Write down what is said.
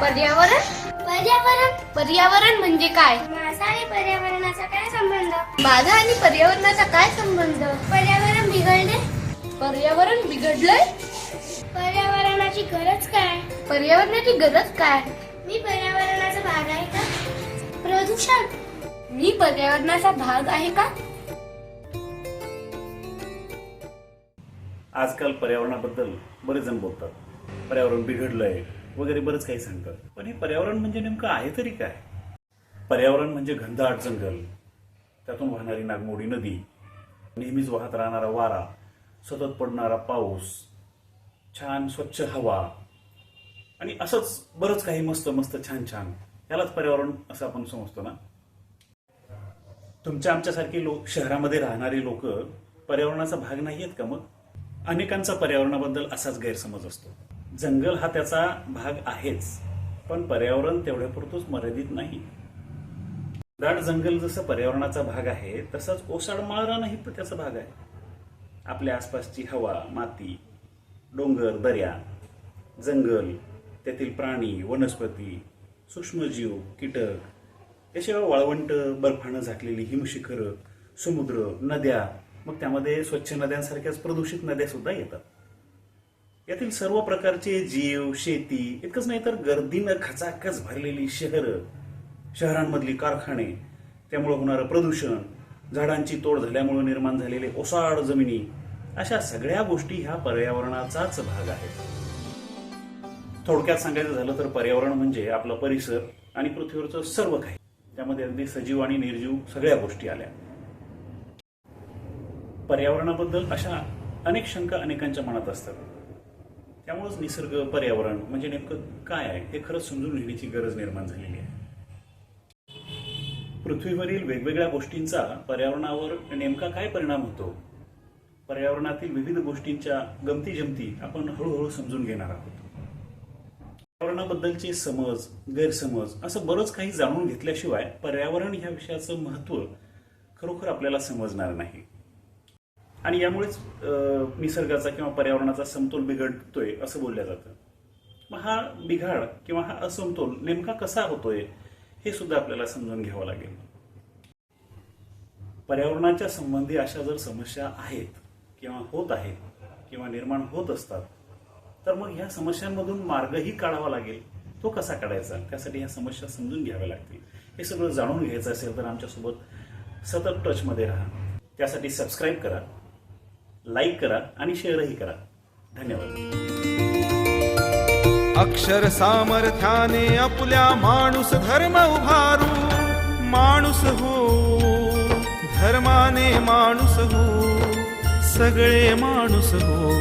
पर्यावरण? पर्यावरण. पर्यावरण म्हणजे काय? माझा आणि पर्यावरणाचा काय संबंध? माझा आणि पर्यावरणाचा काय संबंध? पर्यावरण बिघडले. पर्यावरण बिघडलंय? पर्यावरणाची गरज काय? पर्यावरणाची गरज काय? मी पर्यावरणाचा भाग आहे का? प्रदूषण. मी पर्यावरणाचा भाग आहे का? आजकाल पर्यावरणाबद्दल बरेच जण बोलतात. पर्यावरण बिघडलंय. वगैरे बरंच काही सांगतात. पण हे पर्यावरण म्हणजे नेमकं आहे तरी काय? पर्यावरण म्हणजे घनदाट जंगल. त्यातून वाहणारी नागमोडी नदी. नेहमीच वाहत राहणारा वारा. सतत पडणारा पाऊस. छान स्वच्छ हवा. आणि असंच बरंच काही मस्त मस्त छान छान. यालाच पर्यावरण असं आपण समजतो ना? तुमच्या आमच्यासारखी लोक शहरामध्ये राहणारी लोक पर्यावरणाचा भाग नाही आहेत का मग? अनेकांचा पर्यावरणाबद्दल असाच गैरसमज असतो. जंगल हा त्याचा भाग आहेच पण पर्यावरण तेवढ्यापुरतोच मर्यादित नाही. दाट जंगल जसं पर्यावरणाचा भाग आहे तसंच ओसाड नाही तर त्याचा भाग आहे. आपल्या आसपासची हवा माती डोंगर दर्या जंगल त्यातील प्राणी वनस्पती सूक्ष्मजीव कीटक त्याशिवाय वाळवंट बर्फानं झाकलेली हिमशिखरं समुद्र नद्या मग त्यामध्ये स्वच्छ नद्यांसारख्याच प्रदूषित नद्या सुद्धा येतात. यातील सर्व प्रकारचे जीव शेती इतकंच नाही तर गर्दीनं खचाखच भरलेली शहरं शहरांमधली कारखाने त्यामुळे होणारं प्रदूषण झाडांची तोड झाल्यामुळे निर्माण झालेले ओसाड जमिनी अशा सगळ्या गोष्टी ह्या पर्यावरणाचाच भाग आहेत. थोडक्यात सांगायचं झालं तर पर्यावरण म्हणजे आपला परिसर आणि पृथ्वीवरचं सर्व काही. त्यामध्ये अगदी सजीव आणि निर्जीव सगळ्या गोष्टी आल्या. पर्यावरणाबद्दल अशा अनेक शंका अनेकांच्या मनात असतात. त्यामुळेच निसर्ग पर्यावरण म्हणजे नेमकं काय आहे? हे खरंच समजून घेण्याची गरज निर्माण झालेली आहे. पृथ्वीवरील वेगवेगळ्या गोष्टींचा पर्यावरणावर नेमका काय परिणाम होतो? पर्यावरणातील विविध गोष्टींच्या गमती जमती आपण हळूहळू समजून घेणार आहोत. पर्यावरणाबद्दलचे समज गैरसमज असं बरंच काही जाणून घेतल्याशिवाय पर्यावरण ह्या विषयाचं महत्त्व खरोखर आपल्याला समजणार नाही. आणि यामुळेच निसर्गाचा किंवा पर्यावरणाचा समतोल बिघडतोय असं बोललं जातं. मग हा बिघाड किंवा हा असमतोल नेमका कसा होतोय हे सुद्धा आपल्याला समजून घ्यावं लागेल. पर्यावरणाच्या संबंधी अशा जर समस्या आहेत किंवा होत आहेत किंवा निर्माण होत असतात तर मग ह्या समस्यांमधून मार्गही काढावा लागेल. तो कसा काढायचा? त्यासाठी ह्या समस्या समजून घ्याव्या लागतील. हे सगळं जाणून घ्यायचं असेल तर आमच्यासोबत सतत टचमध्ये राहा. त्यासाठी सबस्क्राईब करा. लाईक करा आणि शेअरही करा. धन्यवाद. अक्षर सामर्थ्याने आपल्या माणूस धर्म उभारू. माणूस हो धर्माने माणूस हो सगळे माणूस हो.